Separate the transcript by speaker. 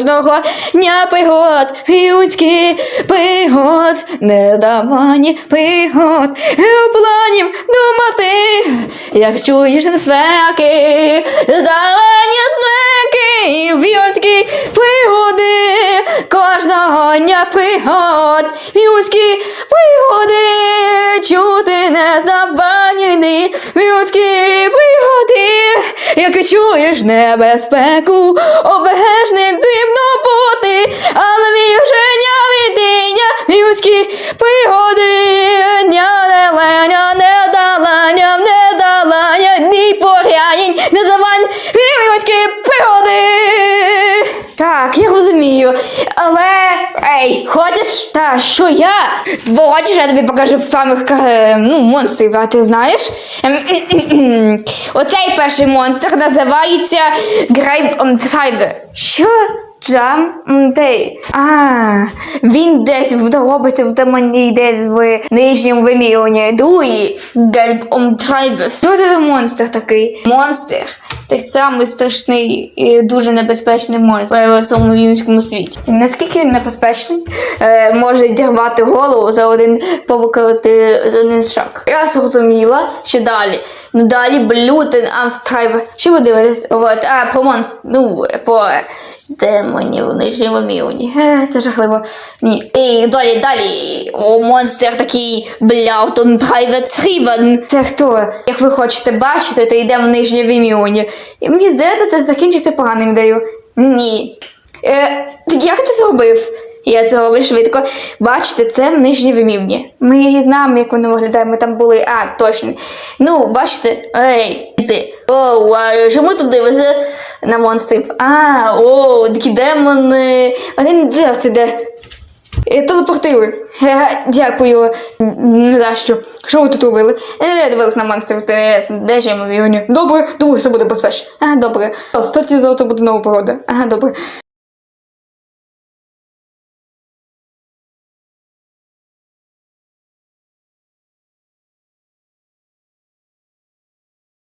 Speaker 1: кожного дня пригод, людські пригод, нездавані пригод, у планів думати, як чуєш інфеки, здарені знаки, людські пригоди, кожного дня пригод, людські пригоди, чути нездавані людські пригоди, як чуєш небезпеку, обережним пригоди, неленя, не далання, не далання, ні порянень, не давань, і пригоди. Так, я розумію, але ей, хочеш? Та що я? Хочеш, я тобі покажу самих е, ну, монстрів, а ти знаєш? Ем, Оцей перший монстр називається Грайб Трайбе. Що? Джам Дей. А, він десь робиться в демоні йде в нижньому вимірюванні. Другий Гельб Трайбе. Що це за монстр такий? Монстр. Той самий страшний і дуже небезпечний монстр в всьому людському світі. Наскільки він небезпечний, е, може дірвати голову за один повикрити за один шаг. Я зрозуміла, що далі. Ну далі блютен амфтрайвер. Що ви дивитесь? От, а, про монстр. Ну, по демонів. Е, це жахливо. Ні. І далі, далі. О, монстр такий бляутон прайвет Рівен. Це хто? Як ви хочете бачити, то йде в нижнє вимірювання. І мені здається, це закінчиться поганою ідею. Ні. Е, як ти зробив? Я це роблю швидко. Бачите, це в нижнє вимірювання. Ми її знаємо, як воно виглядає. Ми там були. А, точно. Ну, бачите, ей, ти. О, а чому тут дивишся на монстрів? А, о, такі демони. Один зараз іде. Е, Телепортируй. Е, Дякую. Не за що. Що ви тут робили? Е, дивились на монстрів. Де, ж я мові? Добре, думаю, все буде безпечно. Ага, добре. Статі завтра буде нова погода. Ага, добре.